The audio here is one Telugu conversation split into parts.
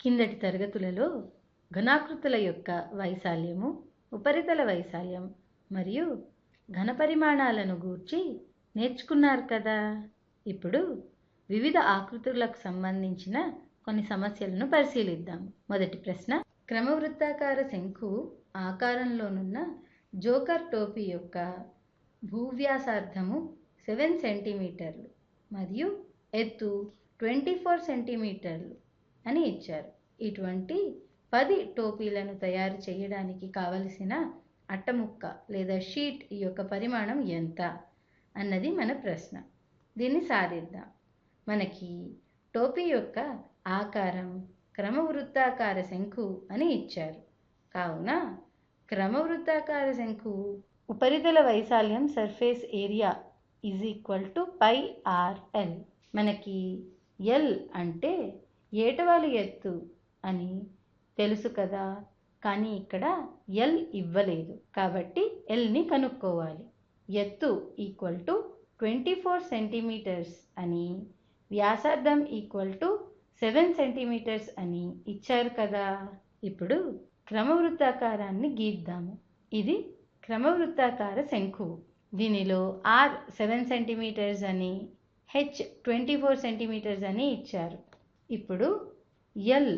కిందటి తరగతులలో ఘనాకృతుల యొక్క వైశాల్యము ఉపరితల వైశాల్యం మరియు ఘనపరిమాణాలను గూర్చి నేర్చుకున్నారు కదా. ఇప్పుడు వివిధ ఆకృతులకు సంబంధించిన కొన్ని సమస్యలను పరిశీలిద్దాం. మొదటి ప్రశ్న క్రమవృత్తాకార శంకు ఆకారంలోనున్న జోకర్ టోపీ యొక్క భూవ్యాసార్థము సెవెన్ సెంటీమీటర్లు మరియు ఎత్తు ట్వంటీ ఫోర్ సెంటీమీటర్లు. అని ఇచ్చారు. ఇటువంటి పది టోపీలను తయారు చేయడానికి కావలసిన అట్టముక్క లేదా షీట్ ఈ యొక్క పరిమాణం ఎంత అన్నది మన ప్రశ్న. దీన్ని సాధిద్దాం మనకి టోపీ యొక్క ఆకారం క్రమవృత్తాకార శంకు అని ఇచ్చారు. కావున క్రమవృత్తాకార శంకు ఉపరితల వైశాల్యం surface area is equal to pi R L మనకి ఎల్ అంటే ఏటవాలు ఎత్తు అని తెలుసు కదా కానీ ఇక్కడ ఎల్ ఇవ్వలేదు. కాబట్టి ఎల్ని కనుక్కోవాలి. ఎత్తు equal to twenty four centimetres అని వ్యాసార్థం ఈక్వల్ టు సెవెన్ సెంటీమీటర్స్ అని ఇచ్చారు కదా. ఇప్పుడు క్రమవృత్తాకారాన్ని గీద్దాము. ఇది క్రమవృత్తాకార శంకు దీనిలో ఆర్ సెవెన్ సెంటీమీటర్స్ అని హెచ్ ట్వంటీ ఫోర్ సెంటీమీటర్స్ అని ఇచ్చారు. ఇప్పుడు ఎల్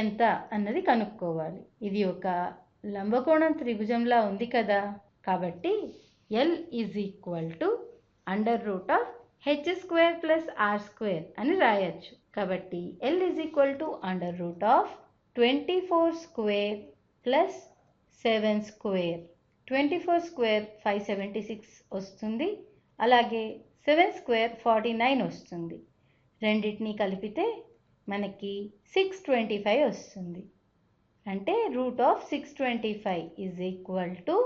ఎంత అన్నది కనుక్కోవాలి. ఇది ఒక లంబకోణం త్రిభుజంలా ఉంది కదా. కాబట్టి L is equal to under root of H square plus R square అని రాయొచ్చు. కాబట్టి L is equal to under root of twenty four square plus seven square twenty four square five seventy six వస్తుంది. అలాగే సెవెన్ స్క్వేర్ ఫార్టీ నైన్ వస్తుంది. రెండింటినీ కలిపితే మనకి సిక్స్ ట్వంటీ ఫైవ్ వస్తుంది. అంటే root of six twenty five is equal to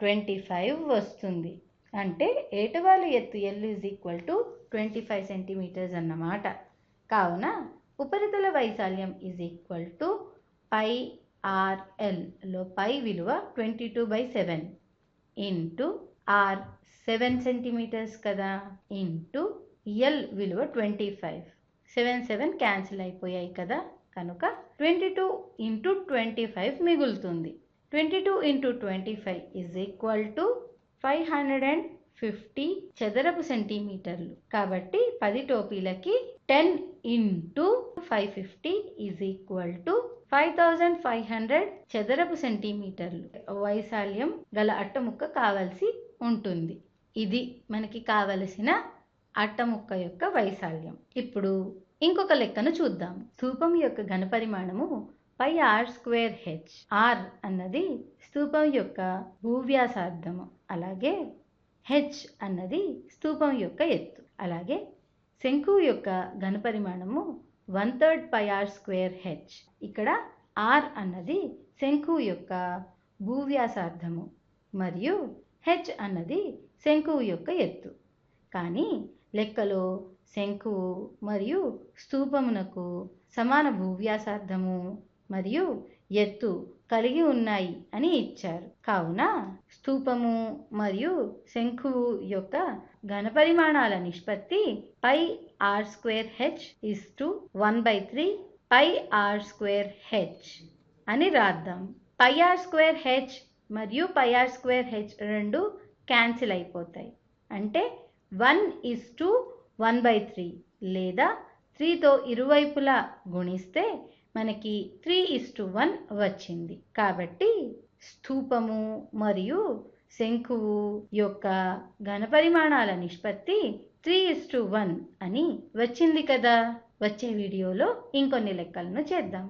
twenty five వస్తుంది. అంటే ఏటవాలు ఎత్తు L is equal to twenty five centimetres అన్నమాట. కావున ఉపరితల వైశాల్యం ఈజ్ ఈక్వల్ టు పై ఆర్ఎల్లో పై విలువ twenty two by seven into R seven centimetres కదా. ఇంటూ ఎల్ విలువ twenty five seven seven cancel అయిపోయాయి కదా. కనుక twenty two into twenty five మిగులుతుంది. Twenty two into twenty five is equal to five hundred and fifty చదరపు సెంటీమీటర్లు. కాబట్టి పది టోపీలకి ten into five fifty is equal to five thousand five hundred చదరపు సెంటీమీటర్లు. వైశాల్యం గల అట్టముక్క కావాల్సి ఉంటుంది. ఇది మనకి కావలసిన అట్టముక్క యొక్క వైశాల్యం. ఇప్పుడు ఇంకొక లెక్కను చూద్దాం. స్థూపం యొక్క ఘనపరిమాణము pi R square H R అన్నది స్థూపం యొక్క భూవ్యాసార్థము. అలాగే హెచ్ అన్నది స్థూపం యొక్క ఎత్తు. అలాగే శంకు యొక్క ఘనపరిమాణము one third pi R square H ఇక్కడ ఆర్ అన్నది శంకు యొక్క భూవ్యాసార్థము. మరియు హెచ్ అన్నది శంకువు యొక్క ఎత్తు. కానీ లెక్కలో శంకువు మరియు స్తూపమునకు సమాన భూవ్యాసార్థము మరియు ఎత్తు కలిగి ఉన్నాయి అని ఇచ్చారు. కావున స్తూపము మరియు శంకువు యొక్క ఘనపరిమాణాల నిష్పత్తి pi R square H is to one by three pi R square H అని రాద్దాం. పై ఆర్ స్క్వేర్ హెచ్ మరియు పై ఆర్ స్క్వేర్ హెచ్ రెండు క్యాన్సిల్ అయిపోతాయి. అంటే one is to one by three లేదా త్రీతో ఇరువైపులా గుణిస్తే మనకి త్రీ ఇస్ టు వన్ వచ్చింది. కాబట్టి స్థూపము మరియు శంకువు యొక్క ఘనపరిమాణాల నిష్పత్తి త్రీ ఇస్ టు వన్ అని వచ్చింది కదా. వచ్చే వీడియోలో ఇంకొన్ని లెక్కలను చేద్దాం.